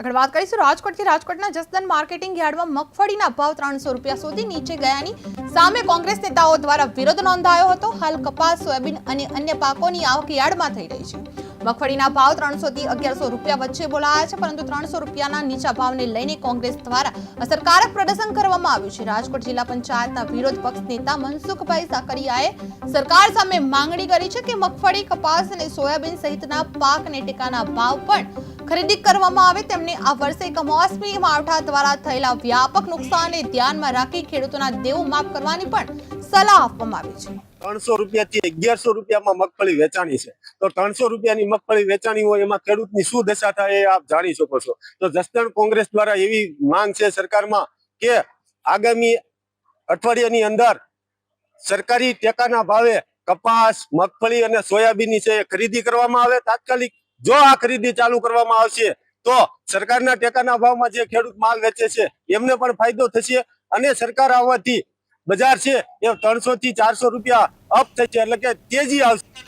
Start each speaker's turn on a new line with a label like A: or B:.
A: આગળ વાત કરીશું રાજકોટથી. રાજકોટના જસદન માર્કેટિંગ યાર્ડમાં મગફળીના ભાવ ત્રણસો રૂપિયા સુધી નીચે ગયાની સામે કોંગ્રેસ નેતાઓ દ્વારા વિરોધ નોંધાયો હતો. હાલ કપાસ, સોયાબીન અને અન્ય પાકોની આવક યાર્ડમાં થઈ રહી છે. મગફળીના ભાવ ત્રણસો થી અગિયારસો રૂપિયા વચ્ચે બોલાયા છે, પરંતુ ત્રણસો રૂપિયાના નીચા ભાવને લઈને કોંગ્રેસ દ્વારા અસરકારક પ્રદર્શન કરવામાં આવ્યું છે. રાજકોટ જિલ્લા પંચાયતના વિરોધ પક્ષ નેતા મનસુખભાઈ સાકરિયાએ સરકાર સામે માંગણી કરી છે કે મગફળી, કપાસ અને સોયાબીન સહિતના પાકને ટેકાના ભાવ પણ ખરીદી કરવામાં આવે તેમને આ વર્ષે કમોસમી માવઠા દ્વારા થયેલા વ્યાપક નુકસાનને ધ્યાનમાં રાખી ખેડૂતોના દેવું માફ કરવાની પણ સલાહ આપવામાં આવી છે.
B: ત્રણસો રૂપિયા થી અગિયારસો રૂપિયામાં મગફળી વેચાણી છે. તો ત્રણસો રૂપિયાની મગફળી વેચાણી હોય એમાં ખેડૂતની શું દશા થાય એ આપ જાણી શકો છો. તો જસદણ કોંગ્રેસ દ્વારા એવી માંગ છે સરકારમાં કે આગામી અઠવાડિયાની અંદર સરકારી ટેકાના ભાવે કપાસ, મગફળી અને સોયાબીનની છે એ ખરીદી કરવામાં આવે, તાત્કાલિક જો આ ખરીદી ચાલુ કરવામાં આવશે, તો સરકારના ટેકાના ભાવમાં જે ખેડૂત માલ વેચે છે, એમને પણ ફાયદો થશે અને સરકાર આવવાથી બજાર છે એ ત્રણસો થી ચારસો રૂપિયા અપ થશે, એટલે કે તેજી આવશે.